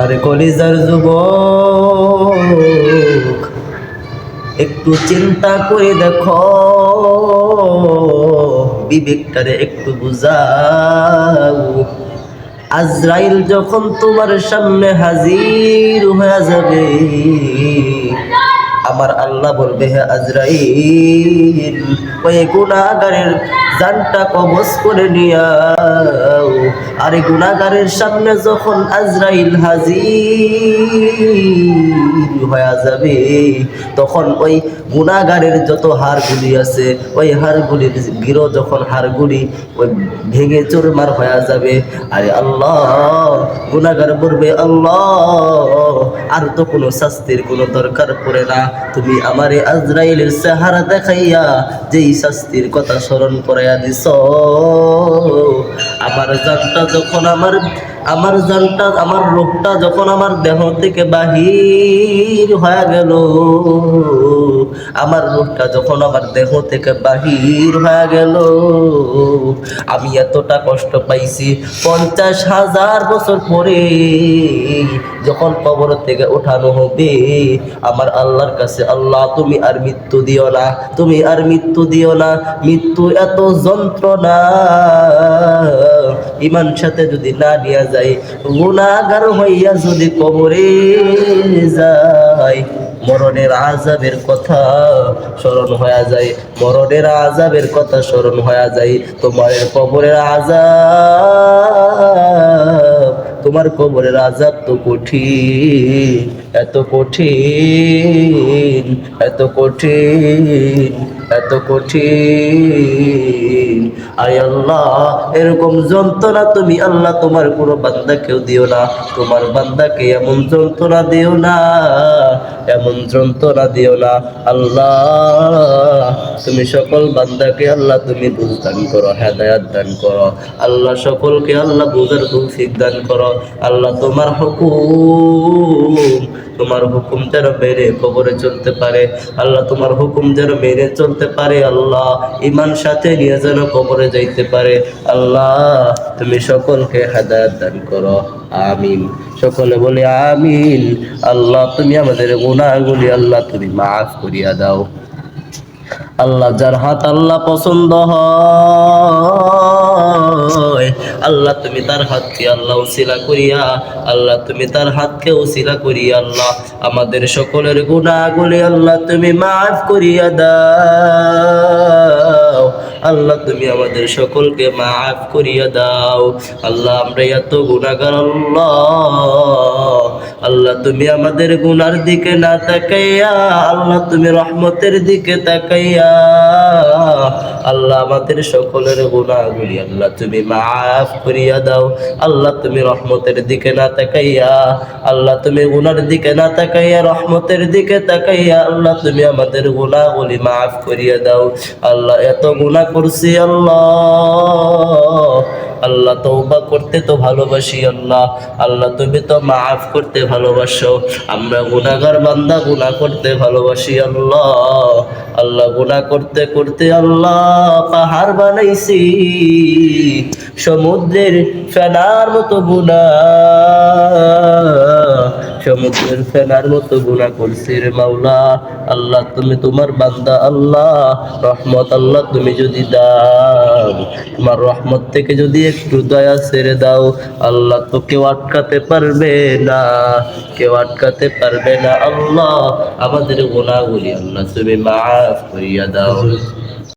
আরে কলিজার যুবক, একটু চিন্তা করে দেখো। বিবেকটারে একটু বুঝাও। আজরাইল যখন তোমার সামনে হাজির হয়ে যাবে আমার আল্লাহ বলবে, হে আজরাইল, ওই গুণাগারের জানটা কবজ করে নিয়াও। আরে গুণাগারের সামনে যখন আজরাইল হাজির হয়ে যাবে, তখন ওই গুণাগারের যত হাড়গুলি আছে, ওই হাড়গুলির গিরো যখন হাড়গুলি ওই ভেঙে চুরমার হয়ে যাবে, আরে আল্লাহ গুণাগার বলবে, আল্লাহ, আর তো কোনো শাস্তির কোনো দরকার পড়ে না। তুমি আমারে আজরাইলের সাহারা দেখাইয়া যেই শাস্তির কথা স্মরণ করাইয়া দিছ। আমার জানটা যখন আমার আমার জানটা, আমার রোগটা যখন আমার দেহ থেকে বাহির হয়ে গেল, আমার রোগটা যখন আমার দেহ থেকে বাহির হয়ে গেল, আমি এতটা কষ্ট পাইছি। পঞ্চাশ হাজার বছর পরে যখন কবর থেকে ওঠানো হবে, আমার আল্লাহর কাছে, আল্লাহ, তুমি আর মৃত্যু দিও না, তুমি আর মৃত্যু দিও না, মৃত্যু এত যন্ত্রণা ইমান সাথে যদি না নিয়ে যায় গুণাগার হইয়া যদি কবরে যায়, মরণের আজাবের কথা স্মরণ হয়ে যায়, মরণের আজাবের কথা স্মরণ হয়ে যায়, তোমার কবরের আজাব তোমার কবরের আজাব তো কঠিন, এত কঠিন। এত কঠিন এত কঠিন। আয় আল্লাহ, এরকম যন্ত্রণা তুমি আল্লাহ তোমার কোনো বান্দাকেও দিও না, তোমার বান্দাকে এমন যন্ত্রণা দিও না, এমন যন্ত্রণা দিও না। আল্লাহ, তুমি সকল বান্দাকে আল্লাহ তুমি বুঝ দান করো, হেদায়াত দান করো। আল্লাহ সকলকে আল্লাহ বুঝার তৌফিক দান করো। আল্লাহ তোমার হুকুম তোমার হুকুম যেন মেরে কবরে চলতে পারে। আল্লাহ তোমার হুকুম যেন মেরে চলতে পারে। আল্লাহ ইমান সাথে নিয়ে যেন কবরে যাইতে পারে। আল্লাহ, তুমি সকলকে হেদায়াত দান করো। আমিন। সকলে বলে, আমিন। আল্লাহ, তুমি আমাদের গুণাগুলি আল্লাহ তুমি মাফ করিয়া দাও। আল্লাহ যার হাত আল্লাহ পছন্দ আল্লাহ তুমি তার হাতকে আল্লাহ উসিলা করিয়া, আল্লাহ তুমি তার হাতকে উসিলা করিয়া, আল্লাহ আমাদের সকলের গুণাগুলি আল্লাহ তুমি মাফ করিয়া দাও। আল্লাহ, তুমি আমাদের সকলকে মাফ করিয়া দাও। আল্লাহ, আমরা এত গুণাগার আল্লাহ। আল্লাহ, তুমি আমাদের গুনার দিকে না তাকাইয়া, আল্লাহ, তুমি রহমতের দিকে তাকাইয়া। আল্লাহ আমাদের সকলের গুণাগুলি আল্লাহ তুমি মাফ করিয়া দাও, আল্লাহ তুমি রহমতের দিকে না তাকাইয়া, আল্লাহ তুমি গুনার দিকে না তাকাইয়া, রহমতের দিকে তাকাইয়া, আল্লাহ তুমি আমাদের গুণাগুলি মাফ করিয়া দাও। আল্লাহ এত গুণা করছি, আল্লাহ। আল্লাহ তৌবা করতে তো ভালোবাসি, আল্লাহ। আল্লাহ তুমি তো মাফ করতে ভালোবাসো। আমরা গুনাগার বান্দা, গুনাহ করতে ভালোবাসি, আল্লাহ। আল্লাহ গুনাহ করতে করতে, আল্লাহ। পাহাড় বানাইছি, সমুদ্রের ফেনার মতো গুনাহ সমুদ্রের ফেনার মতো গুণা করছি রে মাওলা। আল্লাহ, তুমি তোমার বান্দা আল্লাহ। রহমত আল্লাহ তুমি যদি দাও, তোমার রহমত থেকে যদি একটু দয়া ছেড়ে দাও, আল্লাহ তো কেউ আটকাতে পারবে না। কেউ আটকাতে পারবে না, আল্লাহ। আমাদের গুণাগুলি আল্লাহ তুমি মাফ করিয়া দাও।